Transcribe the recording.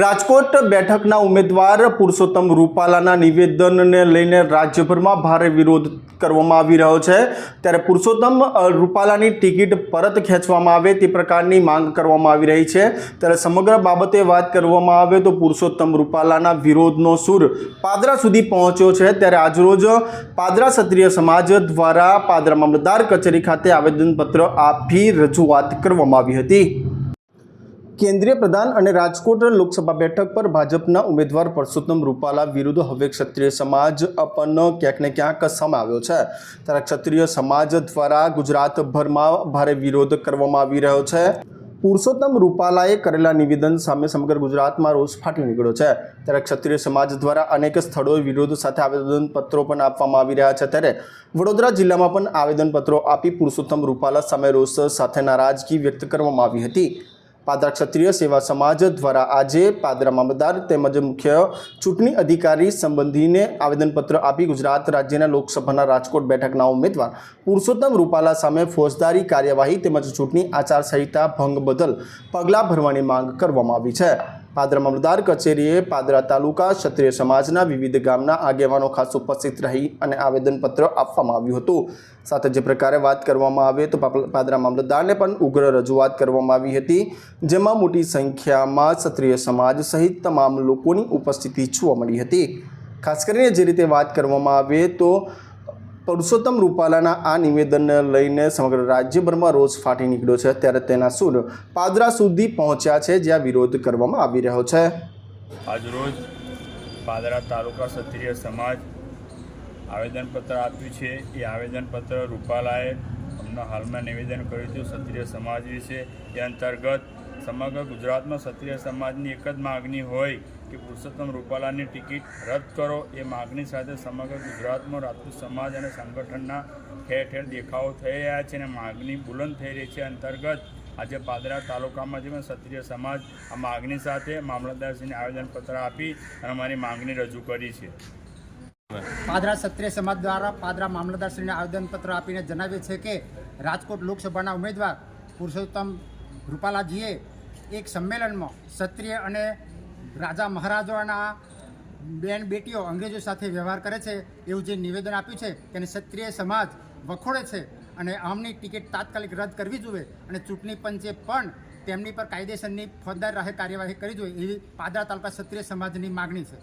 રાજકોટ બેઠકના ઉમેદવાર પુરુષોત્તમ રૂપાલાના નિવેદનને લઈને રાજ્યભરમાં ભારે વિરોધ કરવામાં આવી રહ્યો છે. ત્યારે પુરુષોત્તમ રૂપાલાની ટિકિટ પરત ખેંચવામાં આવે તે પ્રકારની માંગ કરવામાં આવી રહી છે. ત્યારે સમગ્ર બાબતે વાત કરવામાં આવે તો પુરુષોત્તમ રૂપાલાના વિરોધનો સૂર પાદરા સુધી પહોંચ્યો છે. ત્યારે આજરોજ પાદરા ક્ષત્રિય સમાજ દ્વારા પાદરા મામલતદાર કચેરી ખાતે આવેદનપત્ર આપી રજૂઆત કરવામાં આવી હતી. કેન્દ્રીય પ્રધાન અને રાજકોટ લોકસભા બેઠક પર ભાજપના ઉમેદવાર પરસોત્તમ રૂપાલા વિરુદ્ધ હવે ક્ષત્રિય સમાજ પણ ક્યાંક ને ક્યાંક સમાવ્યો છે. ત્યારે ક્ષત્રિય સમાજ દ્વારા ગુજરાતભરમાં ભારે વિરોધ કરવામાં આવી રહ્યો છે. પુરુષોત્તમ રૂપાલાએ કરેલા નિવેદન સામે સમગ્ર ગુજરાતમાં રોષ ફાટી નીકળ્યો છે. ત્યારે ક્ષત્રિય સમાજ દ્વારા અનેક સ્થળોએ વિરોધ સાથે આવેદનપત્રો પણ આપવામાં આવી રહ્યા છે. ત્યારે વડોદરા જિલ્લામાં પણ આવેદનપત્રો આપી પુરુષોત્તમ રૂપાલા સામે રોષ સાથે નારાજગી વ્યક્ત કરવામાં આવી હતી. પાદરા ક્ષત્રિય સેવા સમાજ દ્વારા આજે પાદરા મામલતદાર તેમજ મુખ્ય ચૂંટણી અધિકારી સંબંધીને આવેદનપત્ર આપી ગુજરાત રાજ્યના લોકસભાના રાજકોટ બેઠકના ઉમેદવાર પુરુષોત્તમ રૂપાલા સામે ફોજદારી કાર્યવાહી તેમજ ચૂંટણી આચારસંહિતા ભંગ બદલ પગલાં ભરવાની માંગ કરવામાં આવી છે. પાદરા મામલતદાર કચેરીએ પાદરા તાલુકા ક્ષત્રિય સમાજના વિવિધ ગામના આગેવાનો ખાસ ઉપસ્થિત રહી અને આવેદનપત્ર આપવામાં આવ્યું હતું. સાથે જે પ્રકારે વાત કરવામાં આવે તો પાદરા મામલતદારને પણ ઉગ્ર રજૂઆત કરવામાં આવી હતી, જેમાં મોટી સંખ્યામાં ક્ષત્રિય સમાજ સહિત તમામ લોકોની ઉપસ્થિતિ જોવા મળી હતી. ખાસ કરીને જે રીતે વાત કરવામાં આવે તો પુરુષોત્તમ રૂપાલાના આ નિવેદનને લઈને સમગ્ર રાજ્યભરમાં રોષ ફાટી નીકળ્યો છે. ત્યારે તેના સૂર પાદરા સુધી પહોંચ્યા છે, જ્યાં વિરોધ કરવામાં આવી રહ્યો છે. આજરોજ પાદરા તાલુકા ક્ષત્રિય સમાજ આવેદનપત્ર આપ્યું છે. એ આવેદનપત્ર રૂપાલાએ અમને હાલમાં નિવેદન કર્યું હતું ક્ષત્રિય સમાજ વિશે. એ અંતર્ગત સમગ્ર ગુજરાતમાં ક્ષત્રિય સમાજની એક જ માગણી હોય કે પુરુષોત્તમ રૂપાલાની ટિકિટ રદ કરો એ માગણી સાથે સમગ્ર ગુજરાતમાં રાજપૂત સમાજ અને સંગઠનના ઠેર ઠેર દેખાવો થઈ રહ્યા છે અને માગણી બુલંદ થઈ રહી છે. અંતર્ગત આજે પાદરા તાલુકામાં જે ક્ષત્રિય સમાજ આ માગણી સાથે મામલતદારશ્રીને આવેદનપત્ર આપી અને અમારી માગણી રજૂ કરી છે. પાદરા ક્ષત્રિય સમાજ દ્વારા પાદરા મામલતદારશ્રીને આવેદનપત્ર આપીને જણાવ્યું છે કે રાજકોટ લોકસભાના ઉમેદવાર પુરુષોત્તમ રૂપાલાજીએ એક સંમેલનમાં ક્ષત્રિય અને રાજા મહારાજાના બેન બેટીઓ અંગ્રેજો સાથે વ્યવહાર કરે છે, એવું જે નિવેદન આપ્યું છે તેને ક્ષત્રિય સમાજ વખોડે છે અને આમની ટિકિટ તાત્કાલિક રદ કરવી જોઈએ અને ચૂંટણી પંચે પણ તેમની પર કાયદેસરની ફોજદાર રાહે કાર્યવાહી કરવી જોઈએ એવી પાદરા તાલુકા ક્ષત્રિય સમાજની માગણી છે.